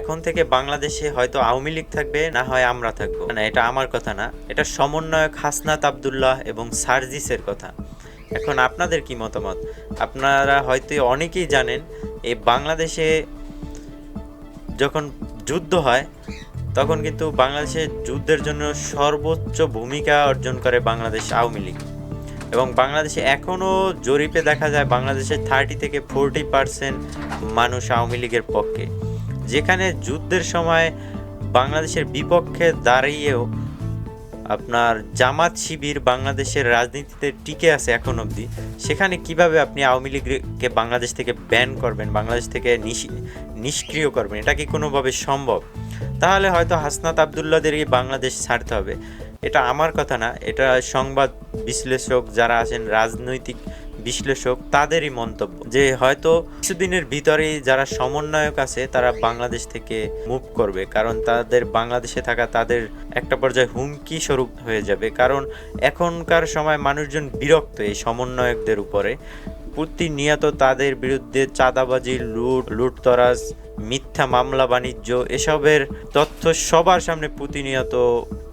এখন থেকে বাংলাদেশে হয়তো আওয়ামী লীগ থাকবে, না হয় আমরা থাকব। না এটা আমার কথা না। এটা সমন্বয়ক হাসনাত আবদুল্লাহ এবং সার্জিসের কথা। এখন আপনাদের কি মতামত? আপনারা হয়তো অনেকেই জানেন, এই বাংলাদেশে যখন যুদ্ধ হয়, তখন কিন্তু বাংলাদেশের যুদ্ধের জন্য সর্বোচ্চ ভূমিকা অর্জন করে বাংলাদেশ আওয়ামী লীগ। এবং বাংলাদেশে এখনও জরিপে দেখা যায় বাংলাদেশের থার্টি থেকে ফোরটি পার্সেন্ট মানুষ আওয়ামী লীগের পক্ষে। যেখানে যুদ্ধের সময় বাংলাদেশের বিপক্ষে দাঁড়িয়েও আপনার জামাত শিবির বাংলাদেশের রাজনীতিতে টিকে আছে এখন অবধি, সেখানে কীভাবে আপনি আওয়ামী লীগকে বাংলাদেশ থেকে ব্যান করবেন, বাংলাদেশ থেকে নিষ্ক্রিয় করবেন, এটা কি কোনোভাবে সম্ভব? তাহলে হয়তো হাসনাত আবদুল্লাদেরই বাংলাদেশ ছাড়তে হবে। এটা আমার কথা না, এটা সংবাদ বিশ্লেষক যারা আছেন, রাজনৈতিক বিশ্লেষক তাদেরই মন্তব্য যে হয়তো কিছুদিনের ভিতরেই যারা সমন্বয়ক আছে, তারা বাংলাদেশ থেকে মুভ করবে। কারণ তাদের বাংলাদেশে থাকা তাদের একটা পর্যায়ে হুমকি স্বরূপ হয়ে যাবে। কারণ এখনকার সময় মানুষজন বিরক্ত এই সমন্বয়কদের উপরে। প্রতিনিয়ত তাদের বিরুদ্ধে চাঁদাবাজি, লুট, লুটতরাজ, মিথ্যা মামলা, বাণিজ্য, এসবের তথ্য সবার সামনে প্রতিনিয়ত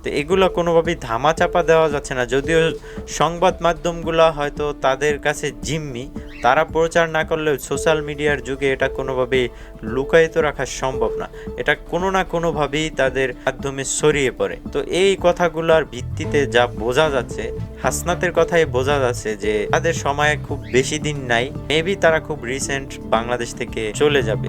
তো এগুলো কোনোভাবেই ধামাচাপা দেওয়া যাচ্ছে না। যদিও সংবাদ মাধ্যমগুলো হয়তো তাদের কাছে জিম্মি, তারা প্রচার না করলেও সোশ্যাল মিডিয়ার যুগে এটা কোনোভাবেই লুকায়িত রাখা সম্ভব না। এটা কোনো না কোনোভাবেই তাদের মাধ্যমে ছড়িয়ে পড়ে। তো এই কথাগুলোর ভিত্তিতে যা বোঝা যাচ্ছে, হাসনাতের কথাই বোঝা যাচ্ছে যে তাদের সময় খুব বেশি দিন নাই মেবি তারা খুব রিসেন্ট বাংলাদেশ থেকে চলে যাবে।